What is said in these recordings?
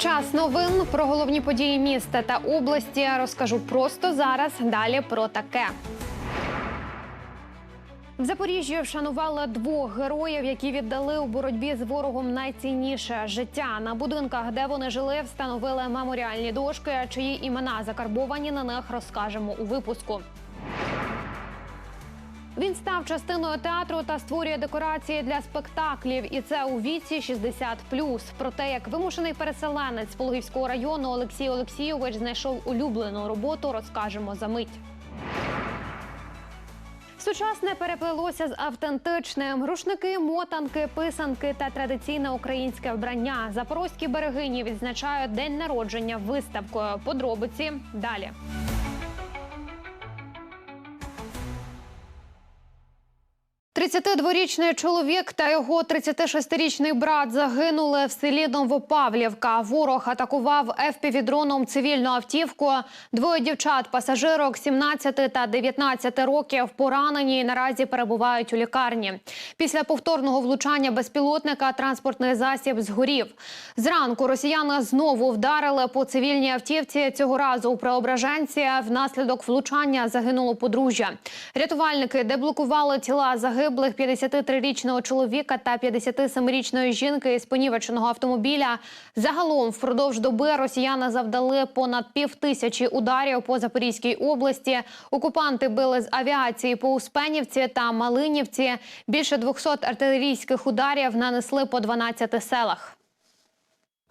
Час новин про головні події міста та області розкажу просто зараз. Далі про таке. В Запоріжжі вшанували двох героїв, які віддали у боротьбі з ворогом найцінніше життя. На будинках, де вони жили, встановили меморіальні дошки, чиї імена закарбовані на них розкажемо у випуску. Він став частиною театру та створює декорації для спектаклів, і це у віці 60+. Про те, як вимушений переселенець Пологівського району Олексій Олексійович знайшов улюблену роботу, розкажемо за мить. Сучасне переплелося з автентичним. Рушники, мотанки, писанки та традиційне українське вбрання. Запорозькі берегині відзначають день народження виставкою. Подробиці далі. «32-річний чоловік та його 36-річний брат загинули в селі Новопавлівка. Ворог атакував ФПВ-дроном цивільну автівку. Двоє дівчат, пасажирок 17 та 19 років, поранені і наразі перебувають у лікарні. Після повторного влучання безпілотника транспортний засіб згорів. Зранку росіяни знову вдарили по цивільній автівці. Цього разу у Преображенці внаслідок влучання загинуло подружжя. Рятувальники деблокували тіла загиблих 53-річного чоловіка та 57-річної жінки із понівеченого автомобіля. Загалом впродовж доби росіяни завдали понад пів тисячі ударів по Запорізькій області. Окупанти били з авіації по Успенівці та Малинівці. Більше 200 артилерійських ударів нанесли по 12 селах.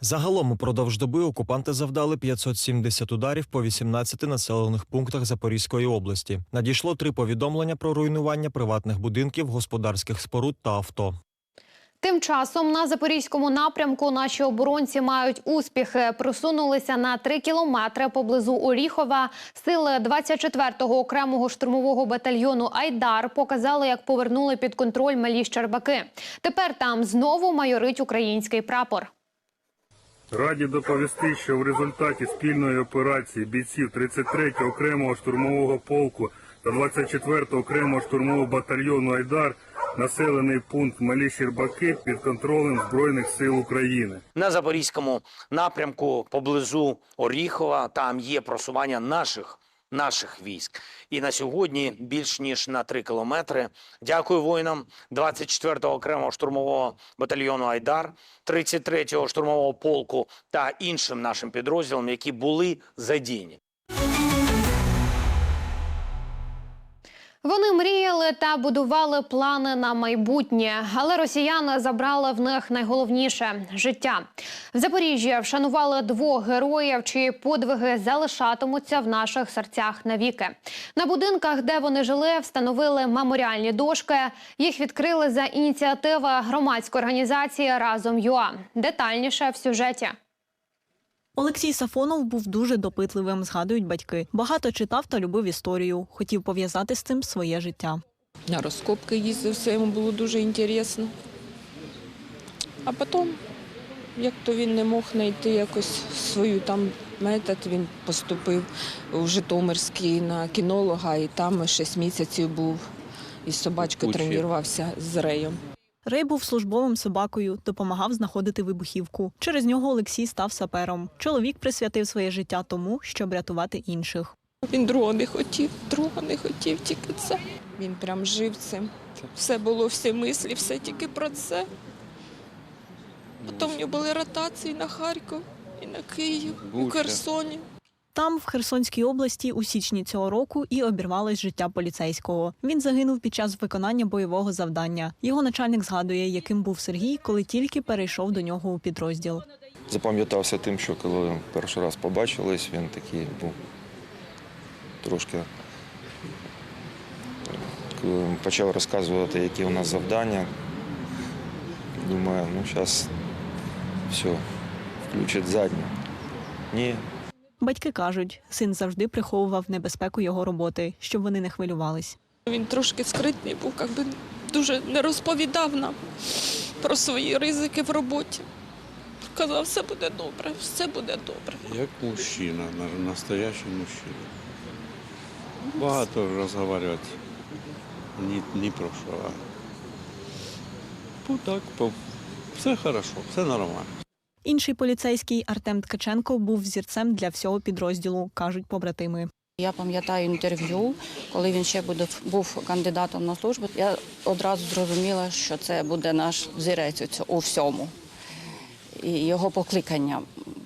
Загалом упродовж доби окупанти завдали 570 ударів по 18 населених пунктах Запорізької області. Надійшло три повідомлення про руйнування приватних будинків, господарських споруд та авто. Тим часом на запорізькому напрямку наші оборонці мають успіхи. Просунулися на три кілометри поблизу Оріхова. Сили 24-го окремого штурмового батальйону Айдар показали, як повернули під контроль малі Щербаки. Тепер там знову майорить український прапор. Раді доповісти, що в результаті спільної операції бійців 33-го окремого штурмового полку та 24-го окремого штурмового батальйону Айдар населений пункт Малі Щербаки під контролем Збройних сил України. на запорізькому напрямку поблизу Оріхова. Там є просування наших. Наших військ і на сьогодні більш ніж на три кілометри. Дякую воїнам 24-го окремого штурмового батальйону Айдар, 33-го штурмового полку та іншим нашим підрозділам, які були задіяні. Вони мріяли та будували плани на майбутнє, але росіяни забрали в них найголовніше життя. В Запоріжжі вшанували двох героїв, чиї подвиги залишатимуться в наших серцях навіки. На будинках, де вони жили, встановили меморіальні дошки. Їх відкрили за ініціативи громадської організації Разом ЮА. Детальніше в сюжеті. Олексій Сафонов був дуже допитливим, згадують батьки. Багато читав та любив історію. Хотів пов'язати з цим своє життя. На розкопки їздив, все йому було дуже інтересно. А потім, як то він не мог знайти якось свою там метод, він поступив у Житомирський на кінолога, і там 6 місяців був. І з собачкою тренувався з Реєм. Рей був службовим собакою, допомагав знаходити вибухівку. Через нього Олексій став сапером. Чоловік присвятив своє життя тому, щоб рятувати інших. Він другого не хотів, другого не хотів, тільки це. Він прям жив цим. Все було, всі мислі, все тільки про це. Потім в нього були ротації на Харків і на Київ, у Херсоні. Там, в Херсонській області, у січні цього року і обірвалось життя поліцейського. Він загинув під час виконання бойового завдання. Його начальник згадує, яким був Сергій, коли тільки перейшов до нього у підрозділ. Запам'ятався тим, що коли перший раз побачились, він такий був трошки почав розказувати, які у нас завдання. Думаю, ну зараз все, включить задню. Ні, Батьки кажуть, син завжди приховував небезпеку його роботи, щоб вони не хвилювались. Він трошки скритний був, якби дуже не розповідав нам про свої ризики в роботі. Казав, все буде добре, все буде добре. Як мужчина, настоящий мужчина. Багато розмовляти ні, ні про що. Ну так, все хорошо, все нормально. Інший поліцейський Артем Ткаченко був взірцем для всього підрозділу, кажуть побратими. Я пам'ятаю інтерв'ю, коли він ще був кандидатом на службу. Я одразу зрозуміла, що це буде наш взірець у всьому. І його покликання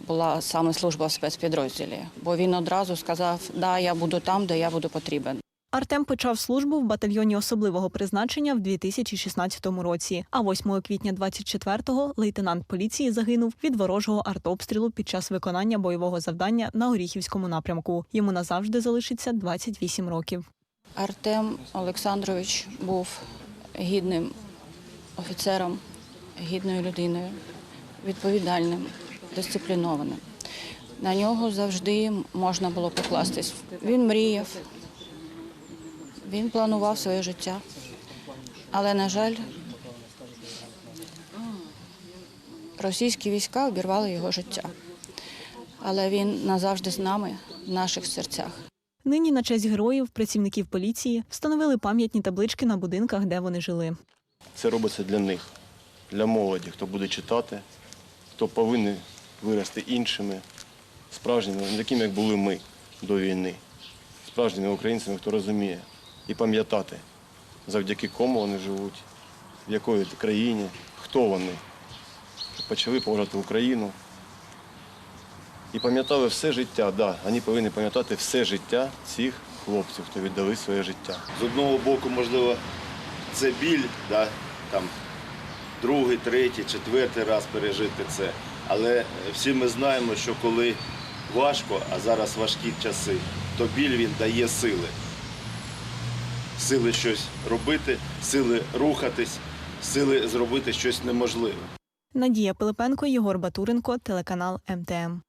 була саме служба в спецпідрозділі, бо він одразу сказав, да, я буду там, де я буду потрібен. Артем почав службу в батальйоні особливого призначення в 2016 році. А 8 квітня 24-го лейтенант поліції загинув від ворожого артобстрілу під час виконання бойового завдання на Оріхівському напрямку. Йому назавжди залишиться 28 років. Артем Олександрович був гідним офіцером, гідною людиною, відповідальним, дисциплінованим. На нього завжди можна було покластись. Він мріяв, він планував своє життя. Але, на жаль, російські війська обірвали його життя. Але він назавжди з нами, в наших серцях. Нині на честь героїв, працівників поліції, встановили пам'ятні таблички на будинках, де вони жили. Це робиться для них, для молоді, хто буде читати, хто повинен вирости іншими, справжніми, не такими, як були ми до війни, справжніми українцями, хто розуміє, і пам'ятати, завдяки кому вони живуть, в якої країні, хто вони. Почали поважати Україну. І пам'ятали все життя, да, вони повинні пам'ятати все життя цих хлопців, хто віддали своє життя. З одного боку, можливо, це біль, да, там, другий, третій, четвертий раз пережити це. Але всі ми знаємо, що коли важко, а зараз важкі часи, то біль він дає сили. Сили щось робити, сили рухатись, сили зробити щось неможливе. Надія Пилипенко, Єгор Батуренко, телеканал МТМ.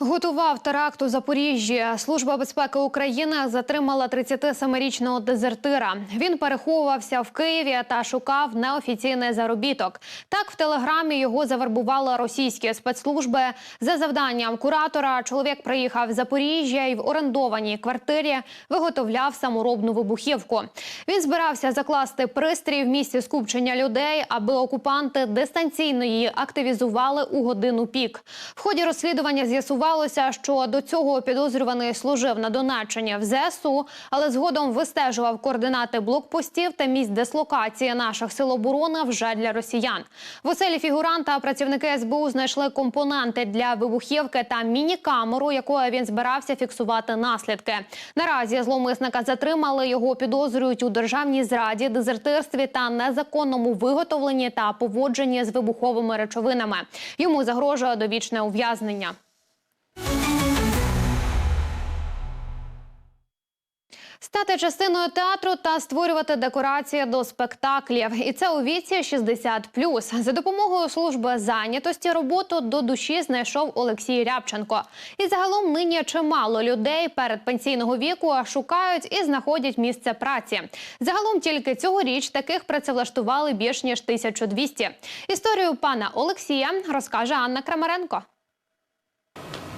Готував теракт у Запоріжжі. Служба безпеки України затримала 37-річного дезертира. Він переховувався в Києві та шукав неофіційний заробіток. Так в телеграмі його завербували російські спецслужби. За завданням куратора чоловік приїхав в Запоріжжя і в орендованій квартирі виготовляв саморобну вибухівку. Він збирався закласти пристрій в місці скупчення людей, аби окупанти дистанційно її активізували у годину пік. В ході розслідування з'ясувалося, що до цього підозрюваний служив на Донеччині в ЗСУ, але згодом вистежував координати блокпостів та місць дислокації наших сил оборони вже для росіян. В оселі фігуранта працівники СБУ знайшли компоненти для вибухівки та міні-камеру, якою він збирався фіксувати наслідки. Наразі зловмисника затримали. Його підозрюють у державній зраді, дезертирстві та незаконному виготовленні та поводженні з вибуховими речовинами. Йому загрожує довічне ув'язнення. Стати частиною театру та створювати декорації до спектаклів. І це у віці 60+. За допомогою служби зайнятості роботу до душі знайшов Олексій Рябченко. І загалом нині чимало людей перед пенсійного віку шукають і знаходять місце праці. Загалом тільки цьогоріч таких працевлаштували більш ніж 1200. Історію пана Олексія розкаже Анна Крамаренко. –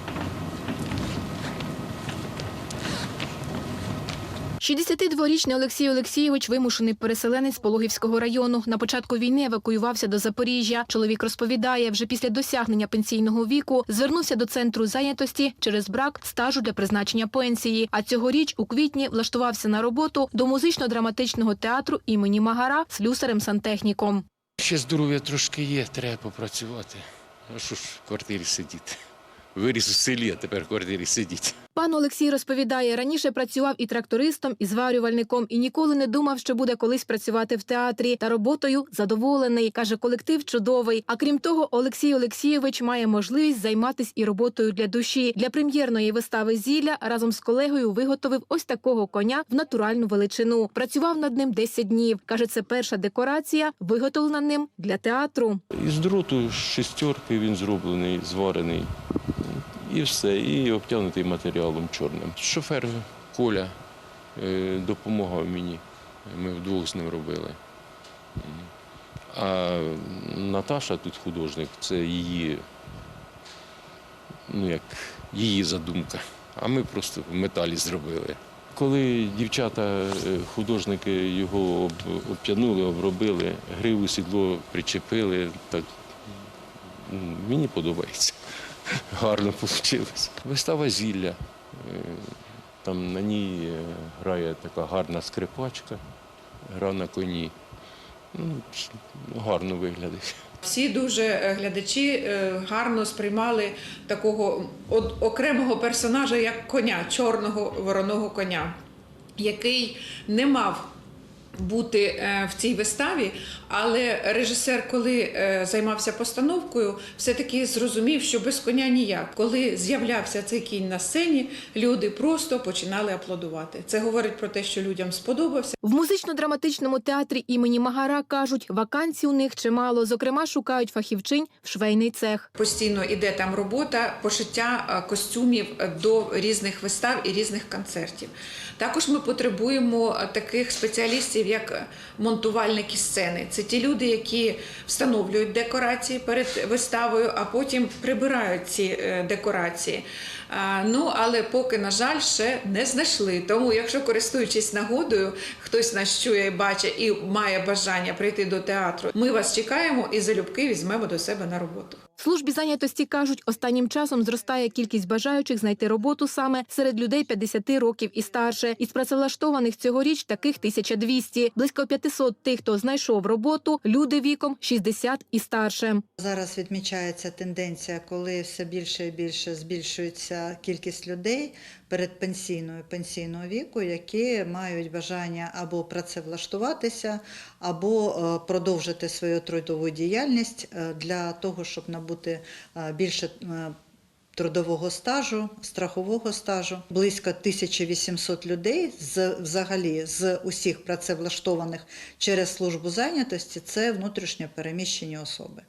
62-річний Олексій Олексійович вимушений переселенець Пологівського району. На початку війни евакуювався до Запоріжжя. Чоловік розповідає, вже після досягнення пенсійного віку звернувся до центру зайнятості через брак стажу для призначення пенсії. А цьогоріч у квітні влаштувався на роботу до музично-драматичного театру імені Магара слюсарем-сантехніком. Ще здоров'я трошки є, треба попрацювати. А що ж в квартирі сидіти? Виріс у селі, а тепер в квартирі сидіть. Пан Олексій розповідає, раніше працював і трактористом, і зварювальником, і ніколи не думав, що буде колись працювати в театрі. Та роботою задоволений. Каже, колектив чудовий. А крім того, Олексій Олексійович має можливість займатися і роботою для душі. Для прем'єрної вистави зілля разом з колегою виготовив ось такого коня в натуральну величину. Працював над ним 10 днів. Каже, це перша декорація, виготовлена ним для театру. Із дроту шестерки він зроблений, зварений. І все, і обтягнутий матеріалом чорним. Шофер Коля е, допомагав мені. Ми вдвох з ним робили. А Наташа тут художник, це її, ну як, її задумка. А ми просто в металі зробили. Коли дівчата, е, художники його об- обтянули, обробили, гриву сідло причепили, так мені подобається. Гарно вийшло. Вистава зілля. Е, Там на ній е, грає така гарна скрипачка, гра на коні. Ну, гарно виглядає. Всі дуже е, глядачі гарно сприймали такого окремого персонажа, як коня, чорного вороного коня, який не мав бути е, в цій виставі, але режисер, коли е, займався постановкою, все-таки зрозумів, що без коня ніяк. Коли з'являвся цей кінь на сцені, люди просто починали аплодувати. Це говорить про те, що людям сподобався. В музично-драматичному театрі імені Магара кажуть, вакансій у них чимало. Зокрема, шукають фахівчинь в швейний цех. Постійно іде там робота пошиття е, костюмів до різних вистав і різних концертів. Також ми потребуємо таких спеціалістів, як е, монтувальники сцени. Це ті люди, які встановлюють декорації перед виставою, а потім прибирають ці е, декорації. Ну, але поки, на жаль, ще не знайшли. Тому, якщо користуючись нагодою, хтось нас чує бачить і має бажання прийти до театру, ми вас чекаємо і залюбки візьмемо до себе на роботу. Службі зайнятості кажуть, останнім часом зростає кількість бажаючих знайти роботу саме серед людей 50 років і старше. Із працевлаштованих цьогоріч таких 1200. Близько 500 тих, хто знайшов роботу, люди віком 60 і старше. Зараз відмічається тенденція, коли все більше і більше збільшується кількість людей передпенсійного і пенсійного віку, які мають бажання або працевлаштуватися, або е, продовжити свою трудову діяльність е, для того, щоб набути е, більше. Трудового стажу, страхового стажу близько 1800 людей з взагалі з усіх працевлаштованих через службу зайнятості це внутрішньо переміщені особи.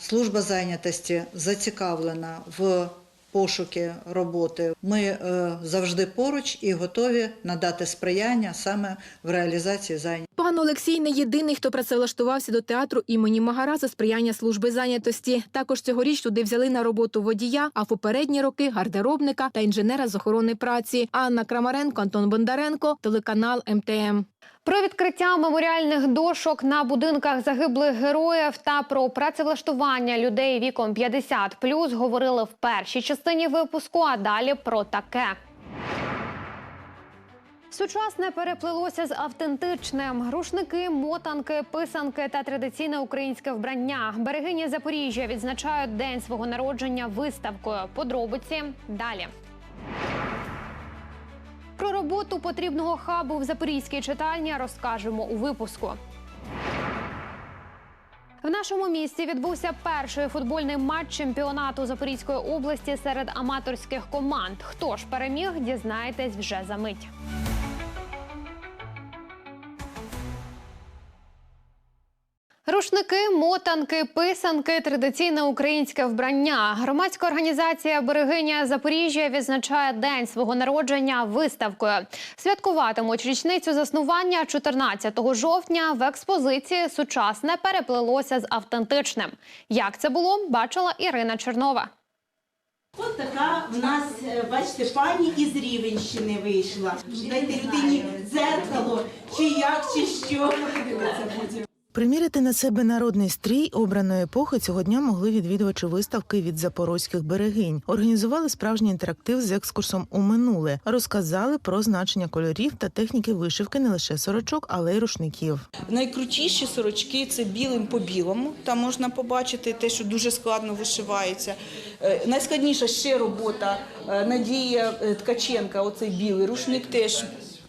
Служба зайнятості зацікавлена в пошуки роботи. Ми е, завжди поруч і готові надати сприяння саме в реалізації зайнятості. Пан Олексій не єдиний, хто працевлаштувався до театру імені Магара за сприяння служби зайнятості. Також цьогоріч туди взяли на роботу водія, а в попередні роки гардеробника та інженера з охорони праці. Анна Крамаренко, Антон Бондаренко, телеканал МТМ. Про відкриття меморіальних дошок на будинках загиблих героїв та про працевлаштування людей віком 50 говорили в першій частині випуску. А далі про таке. Сучасне переплилося з автентичним. Рушники, мотанки, писанки та традиційне українське вбрання. Берегині Запоріжжя відзначають день свого народження виставкою. Подробиці далі. Про роботу потрібного хабу в запорізькій читальні розкажемо у випуску. В нашому місті відбувся перший футбольний матч чемпіонату Запорізької області серед аматорських команд. Хто ж переміг, дізнаєтесь вже за мить. Рушники, мотанки, писанки, традиційне українське вбрання. Громадська організація Берегиня Запоріжжя відзначає день свого народження виставкою. Святкуватимуть річницю заснування 14 жовтня. В експозиції сучасне переплилося з автентичним. Як це було, бачила Ірина Чернова. От така в нас, е, бачите, пані із Рівенщини вийшла. Дайте людині дзеркало, чи як, чи що. Приміряти на себе народний стрій обраної епохи цього дня могли відвідувачі виставки від запорозьких берегинь. Організували справжній інтерактив з екскурсом у минуле, розказали про значення кольорів та техніки вишивки не лише сорочок, але й рушників. Найкрутіші сорочки це білим по білому. Там можна побачити те, що дуже складно вишивається. Е, Найскладніша ще робота е, Надія е, Ткаченка, оцей білий рушник теж.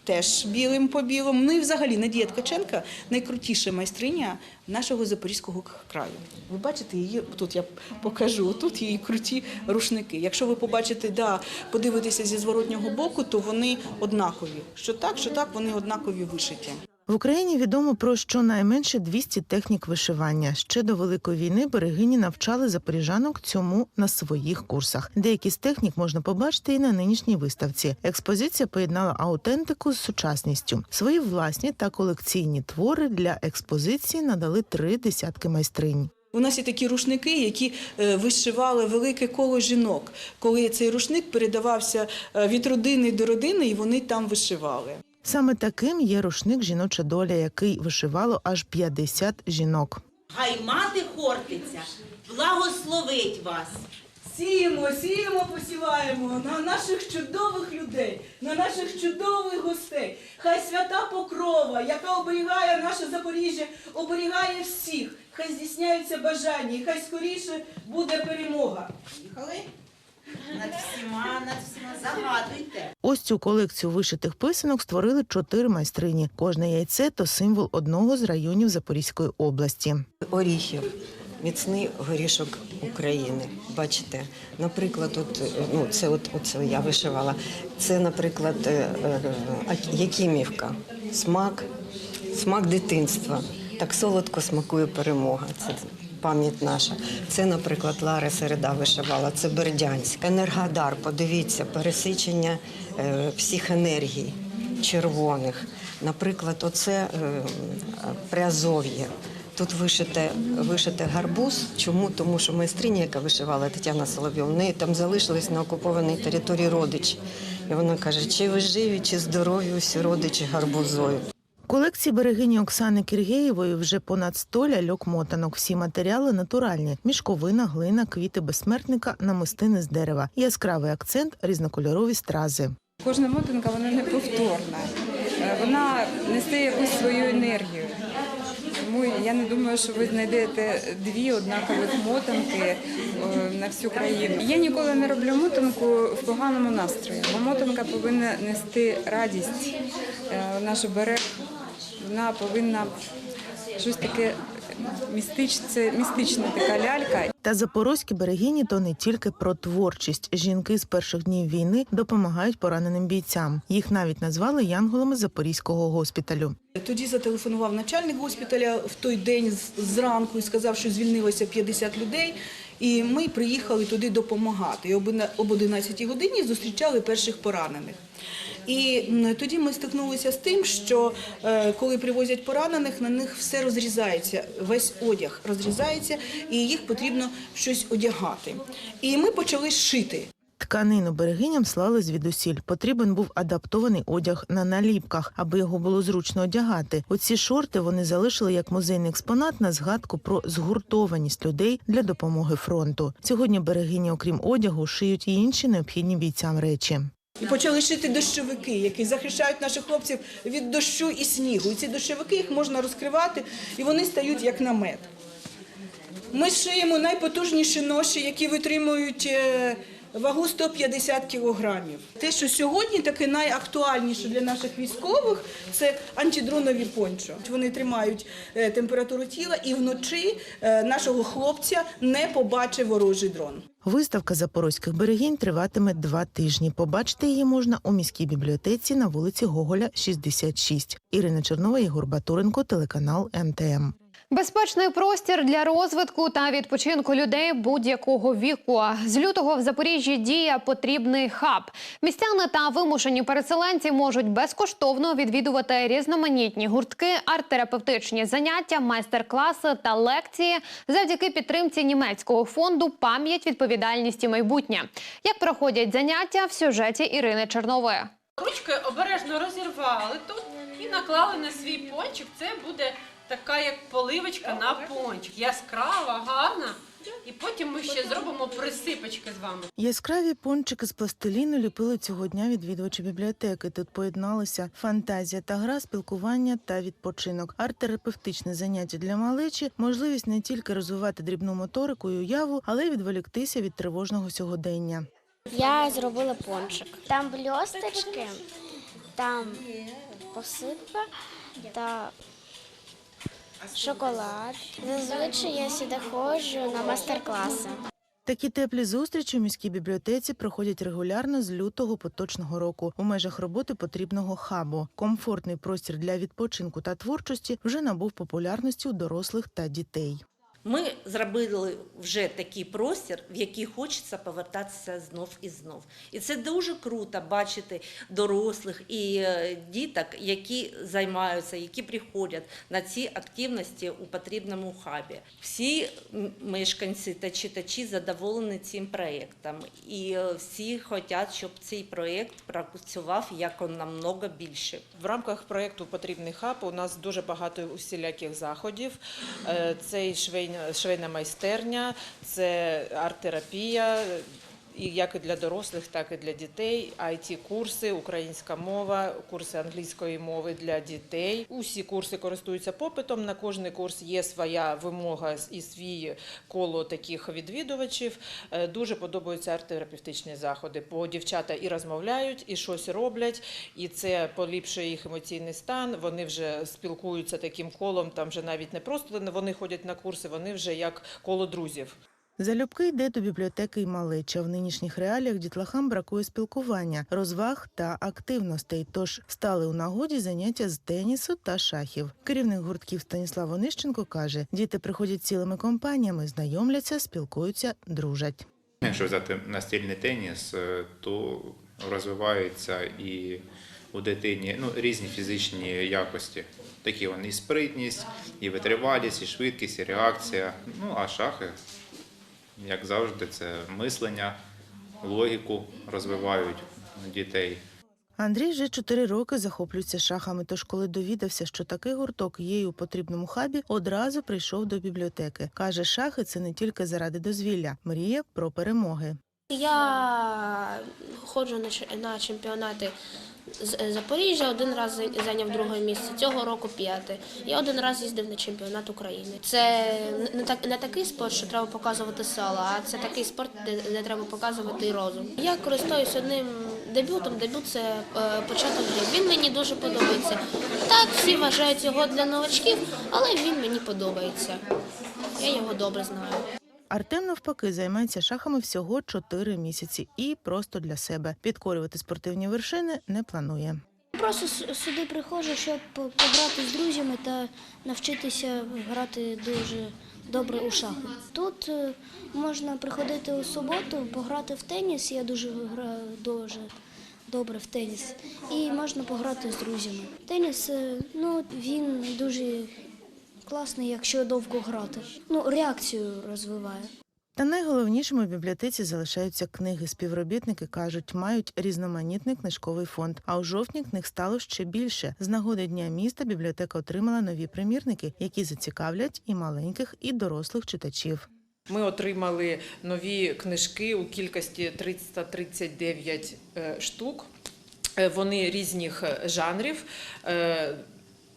Теж білим по білому. Ну і взагалі Надія Ткаченка найкрутіша майстриня нашого запорізького краю. Ви бачите її тут. Я покажу. Тут її круті рушники. Якщо ви побачите, да, подивитеся зі зворотнього боку, то вони однакові. Що так, що так, вони однакові вишиті. В Україні відомо про щонайменше 200 технік вишивання. Ще до великої війни берегині навчали запоріжанок цьому на своїх курсах. Деякі з технік можна побачити і на нинішній виставці. Експозиція поєднала аутентику з сучасністю. Свої власні та колекційні твори для експозиції надали три десятки майстринь. У нас є такі рушники, які е, вишивали велике коло жінок. Коли цей рушник передавався е, від родини до родини, і вони там вишивали. Саме таким є рушник жіноча доля, який вишивало аж 50 жінок. Гай мати хортиця, благословить вас. Сіємо, сіємо, посіваємо на наших чудових людей, на наших чудових гостей. Хай свята покрова, яка оберігає наше Запоріжжя, оберігає всіх. Хай здійсняються бажання, і хай скоріше буде перемога. Їхали? Над всіма, над всіма загадуйте. Ось цю колекцію вишитих писанок створили чотири майстрині. Кожне яйце то символ одного з районів Запорізької області. Оріхів. Міцний горішок України. Бачите, наприклад, от, ну, це от, оце я вишивала. Це, наприклад, е, е, Якимівка. Смак, смак дитинства. Так солодко смакує перемога. Це пам'ять наша. Це, наприклад, Лара Середа вишивала, це Бердянськ. Енергодар, подивіться, пересичення е, всіх енергій червоних. Наприклад, оце е, Приазов'я. Тут вишите, вишите гарбуз. Чому? Тому що майстриня, яка вишивала Тетяна Соловйов, в неї там залишились на окупованій території родичі. І вона каже, чи ви живі, чи здорові усі родичі гарбузою. Колекції берегині Оксани Кіргєєвої вже понад 100 ляльок-мотанок. Всі матеріали натуральні: мішковина, глина, квіти безсмертника, намистини з дерева. Яскравий акцент різнокольорові стрази. Кожна мотанка вона неповторна. Вона несе якусь свою енергію. Тому я не думаю, що ви знайдете дві однакових мотанки е, на всю країну. Я ніколи не роблю мотанку в поганому настрої, бо мотанка повинна нести радість. Е, Вона ж берег, вона повинна щось таке містичне, це містична така лялька. Та запорозькі берегині то не тільки про творчість. Жінки з перших днів війни допомагають пораненим бійцям. Їх навіть назвали янголами Запорізького госпіталю. Тоді зателефонував начальник госпіталя в той день зранку і сказав, що звільнилося 50 людей. І ми приїхали туди допомагати. І об 11 годині зустрічали перших поранених. І тоді ми стикнулися з тим, що е, коли привозять поранених, на них все розрізається, весь одяг розрізається, і їх потрібно щось одягати. І ми почали шити. Тканину берегиням слали звідусіль. Потрібен був адаптований одяг на наліпках, аби його було зручно одягати. Оці шорти вони залишили як музейний експонат на згадку про згуртованість людей для допомоги фронту. Сьогодні берегині, окрім одягу, шиють і інші необхідні бійцям речі. І почали шити дощовики, які захищають наших хлопців від дощу і снігу. І ці дощовики їх можна розкривати, і вони стають як намет. Ми шиємо найпотужніші ноші, які витримують е, вагу 150 кілограмів. Те, що сьогодні таке найактуальніше для наших військових, це антидронові пончо. Вони тримають е, температуру тіла і вночі е, нашого хлопця не побачить ворожий дрон. Виставка запорозьких берегінь триватиме два тижні. Побачити її можна у міській бібліотеці на вулиці Гоголя, 66. Ірина Чернова, Єгор Батуренко, телеканал МТМ. Безпечний простір для розвитку та відпочинку людей будь-якого віку. З лютого в Запоріжжі діє потрібний хаб. Містяни та вимушені переселенці можуть безкоштовно відвідувати різноманітні гуртки, арт-терапевтичні заняття, майстер-класи та лекції завдяки підтримці німецького фонду Пам'ять, відповідальність і майбутнє. Як проходять заняття в сюжеті Ірини Чернової. Ручкою обережно розірвали тут і наклали на свій пончик. Це буде така як поливочка на пончик. Яскрава, гарна. І потім ми ще зробимо присипочки з вами. Яскраві пончики з пластиліну ліпили цього дня відвідувачі бібліотеки. Тут поєдналися фантазія та гра, спілкування та відпочинок. Арт-терапевтичне заняття для малечі, можливість не тільки розвивати дрібну моторику і уяву, але й відволіктися від тривожного сьогодення. Я зробила пончик. Там бльосточки, там посипка та шоколад. Зазвичай я сюди ходжу на майстер-класи. Такі теплі зустрічі у міській бібліотеці проходять регулярно з лютого поточного року у межах роботи потрібного хабу. Комфортний простір для відпочинку та творчості вже набув популярності у дорослих та дітей. Ми зробили вже такий простір, в який хочеться повертатися знов і знов. І це дуже круто бачити дорослих і е, діток, які займаються, які приходять на ці активності у потрібному хабі. Всі мешканці та читачі задоволені цим проєктом, і е, всі хочуть, щоб цей проєкт працював як намного більше. В рамках проєкту Потрібний хаб у нас дуже багато усіляких заходів. Е, Це і швейна майстерня, це арт-терапія, і як і для дорослих, так і для дітей. it курси, українська мова, курси англійської мови для дітей. Усі курси користуються попитом. На кожний курс є своя вимога і свій коло таких відвідувачів. Е, Дуже подобаються арт-терапевтичні заходи, бо дівчата і розмовляють, і щось роблять, і це поліпшує їх емоційний стан. Вони вже спілкуються таким колом. Там вже навіть не просто вони ходять на курси, вони вже як коло друзів. Залюбки йде до бібліотеки й малеча. В нинішніх реаліях дітлахам бракує спілкування, розваг та активностей. Тож стали у нагоді заняття з тенісу та шахів. Керівник гуртків Станіслав Онищенко каже: діти приходять цілими компаніями, знайомляться, спілкуються, дружать. Якщо взяти настільний теніс, е, то розвиваються і у дитині ну, різні фізичні якості. Такі вони і спритність, і витривалість, і швидкість, і реакція. Ну а шахи, як завжди, це мислення, логіку розвивають дітей. Андрій вже чотири роки захоплюється шахами. Тож, коли довідався, що такий гурток є у потрібному хабі, одразу прийшов до бібліотеки. каже, шахи це не тільки заради дозвілля, мріє про перемоги. Я ходжу на чемпіонати з Запоріжжя, один раз зайняв друге місце, цього року п'яте. Я один раз їздив на чемпіонат України. Це не так не такий спорт, що треба показувати сало, а це такий спорт, де, де треба показувати розум. Я користуюсь одним дебютом. Дебют це е, початок гри. Він мені дуже подобається. Так, всі вважають його для новачків, але він мені подобається. Я його добре знаю. Артем навпаки займається шахами всього чотири місяці і просто для себе. Підкорювати спортивні вершини не планує. Просто сюди приходжу, щоб пограти з друзями та навчитися грати дуже добре у шахи. Тут е, можна приходити у суботу, пограти в теніс. Я дуже граю дуже добре в теніс. І можна пограти з друзями. Теніс, е, ну він дуже класний, якщо довго грати. Ну, реакцію розвиває. Та найголовнішим у бібліотеці залишаються книги. Співробітники кажуть, мають різноманітний книжковий фонд. А у жовтні книг стало ще більше. З нагоди дня міста бібліотека отримала нові примірники, які зацікавлять і маленьких, і дорослих читачів. Ми отримали нові книжки у кількості 339 е, штук. Е, Вони різних е, жанрів.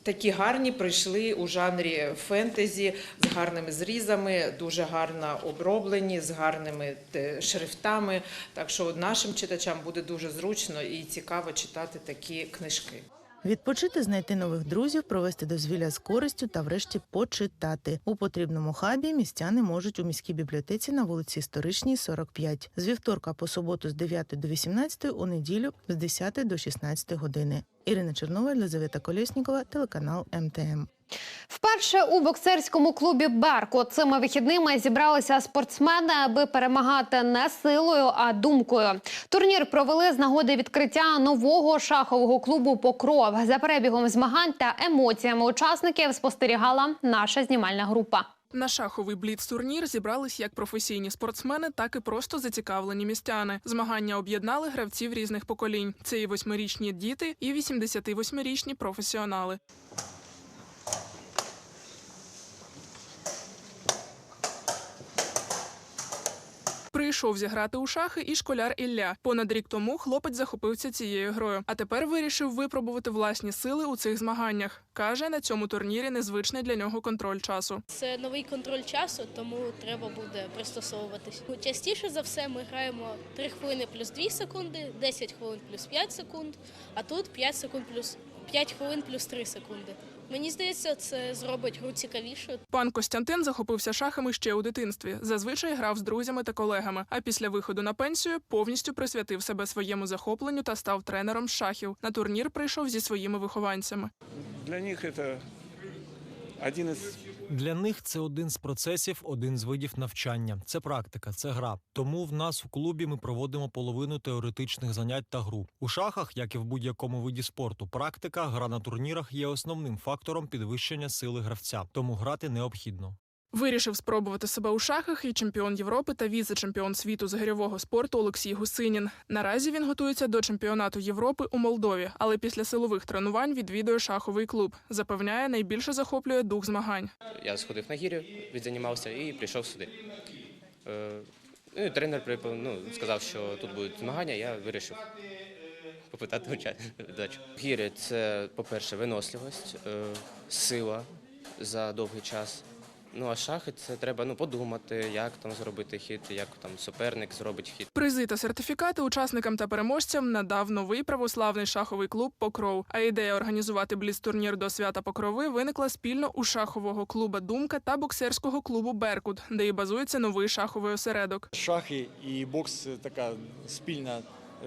Такі гарні прийшли у жанрі фентезі з гарними зрізами, дуже гарно оброблені, з гарними е, шрифтами. Так що нашим читачам буде дуже зручно і цікаво читати такі книжки. Відпочити, знайти нових друзів, провести дозвілля з користю та врешті почитати. У потрібному хабі містяни можуть у міській бібліотеці на вулиці Історичній, 45. З вівторка по суботу з 9 до 18, у неділю з 10 до 16 години. Ірина Чернова, Елизавета Колєснікова, телеканал МТМ. Вперше у боксерському клубі Беркут цими вихідними зібралися спортсмени, аби перемагати не силою, а думкою. Турнір провели з нагоди відкриття нового шахового клубу Покров. За перебігом змагань та емоціями учасників спостерігала наша знімальна група. На шаховий бліц-турнір зібрались як професійні спортсмени, так і просто зацікавлені містяни. Змагання об'єднали гравців різних поколінь. Це і восьмирічні діти, і 88-річні професіонали. Прийшов зіграти у шахи і школяр Ілля. Понад рік тому хлопець захопився цією грою, а тепер вирішив випробувати власні сили у цих змаганнях. Каже, на цьому турнірі незвичний для нього контроль часу. Це новий контроль часу, тому треба буде пристосовуватись. Ну, Частіше за все ми граємо 3 хвилини плюс 2 секунди, 10 хвилин плюс 5 секунд, а тут 5 секунд плюс 5 хвилин плюс 3 секунди. Мені здається, це зробить гру цікавішою. Пан Костянтин захопився шахами ще у дитинстві. Зазвичай грав з друзями та колегами. А після виходу на пенсію повністю присвятив себе своєму захопленню та став тренером шахів. На турнір прийшов зі своїми вихованцями. Для них это один із Для них це один з процесів, один з видів навчання. Це практика, це гра. Тому в нас в клубі ми проводимо половину теоретичних занять та гру. У шахах, як і в будь-якому виді спорту, практика, гра на турнірах є основним фактором підвищення сили гравця, тому грати необхідно. Вирішив спробувати себе у шахах і чемпіон Європи та віце-чемпіон світу з гирьового спорту Олексій Гусинін. Наразі він готується до чемпіонату Європи у Молдові, але після силових тренувань відвідує шаховий клуб. Запевняє, найбільше захоплює дух змагань. Я сходив на гірю, відзанімався і прийшов сюди. Е, ну, тренер ну, сказав, що тут будуть змагання, я вирішив попитати удачу. Гіря це, по-перше, виносливість, е, сила за довгий час. Ну а шахи це треба ну, подумати, як там зробити хід, як там суперник зробить хід. Призи та сертифікати учасникам та переможцям надав новий православний шаховий клуб Покров. А ідея організувати бліц-турнір до свята Покрови виникла спільно у шахового клуба Думка та боксерського клубу Беркут, де і базується новий шаховий осередок. Шахи і бокс така спільна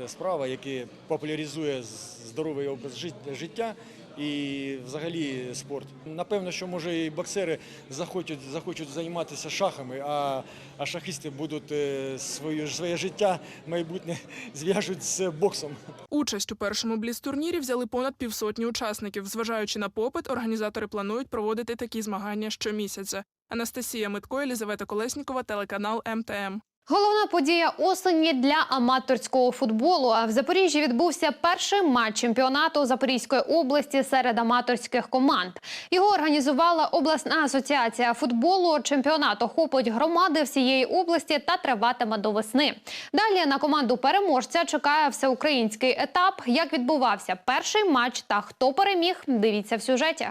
е, справа, яка популяризує здоровий образ життя і взагалі спорт. Напевно, що може і боксери захочуть, захочуть займатися шахами, а, а шахісти будуть е, своє, своє життя майбутнє зв'яжуть з боксом. Участь у першому бліц-турнірі взяли понад півсотні учасників. Зважаючи на попит, організатори планують проводити такі змагання щомісяця. Анастасія Митко, Елізавета Колеснікова, телеканал МТМ. Головна подія осені для аматорського футболу. В Запоріжжі відбувся перший матч чемпіонату Запорізької області серед аматорських команд. Його організувала обласна асоціація футболу. Чемпіонат охопить громади всієї області та триватиме до весни. Далі на команду переможця чекає всеукраїнський етап. Як відбувався перший матч та хто переміг, дивіться в сюжеті.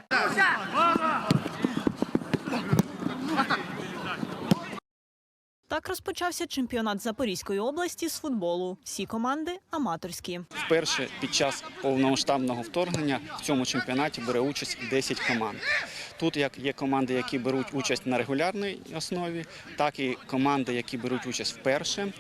Так розпочався чемпіонат Запорізької області з футболу. Всі команди аматорські. Вперше під час повномасштабного вторгнення в цьому чемпіонаті бере участь 10 команд. Тут як є команди, які беруть участь на регулярній основі, так і команди, які беруть участь вперше.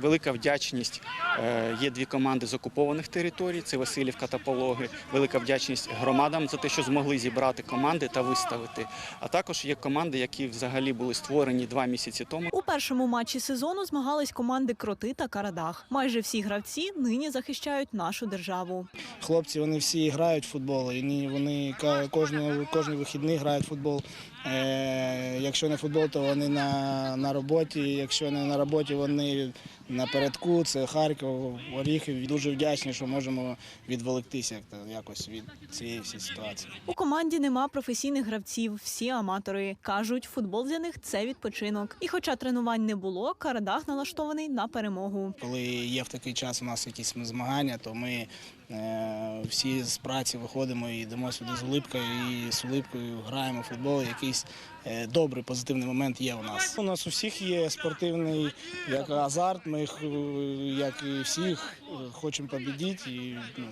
Велика вдячність. Е, Є дві команди з окупованих територій: це Васильівка та Пологи. Велика вдячність громадам за те, що змогли зібрати команди та виставити. А також є команди, які взагалі були створені два місяці тому. У першому матчі сезону змагались команди Кроти та Карадах. Майже всі гравці нині захищають нашу державу. Хлопці вони всі грають в футбол, і вони ка- кожного кожні вихідні грають в футбол. Е, якщо не футбол, то вони на, на роботі. Якщо не на роботі, вони напередку. Це Харків, Оріхів. Дуже вдячні, що можемо відволіктися як-то якось від цієї всієї ситуації. У команді нема професійних гравців, всі аматори. Кажуть, футбол для них це відпочинок. І хоча тренувань не було, Карадах налаштований на перемогу. Коли є в такий час у нас якісь змагання, то ми всі з праці виходимо і йдемо сюди з улипкою і з улипкою граємо в футбол. Якийсь е, добрий позитивний момент є у нас. У нас у всіх є спортивний як азарт. Ми як і всіх е, хочемо побідіти. І ну,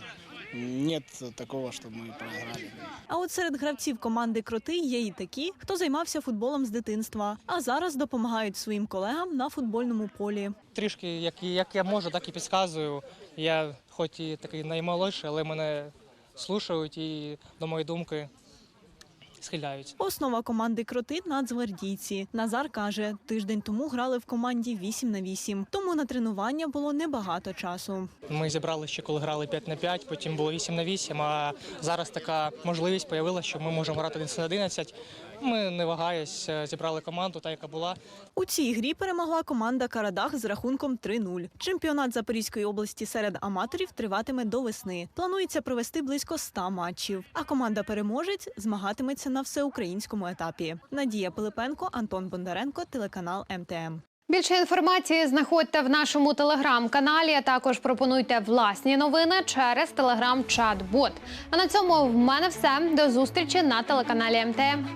нет такого, що ми програли. А от серед гравців команди Кроти є і такі, хто займався футболом з дитинства, а зараз допомагають своїм колегам на футбольному полі. Трішки, як, як я можу, так і підказую. Я хоч і такий наймолодший, але мене слухають і до моєї думки схиляють. Основа команди Кроти нацгвардійці. Назар каже, тиждень тому грали в команді 8 на 8, тому на тренування було небагато часу. Ми зібрали ще коли грали 5 на 5, потім було 8 на 8, а зараз така можливість з'явилася, що ми можемо грати 11 на 11. Ми не вагаясь, зібрали команду, та яка була. У цій грі перемогла команда Карадах з рахунком 3-0. Чемпіонат Запорізької області серед аматорів триватиме до весни. Планується провести близько 100 матчів. А команда переможець змагатиметься на всеукраїнському етапі. Надія Пилипенко, Антон Бондаренко, телеканал МТМ. Більше інформації знаходьте в нашому телеграм-каналі. а Також пропонуйте власні новини через телеграм-чат-бот. А на цьому в мене все. До зустрічі на телеканалі МТМ.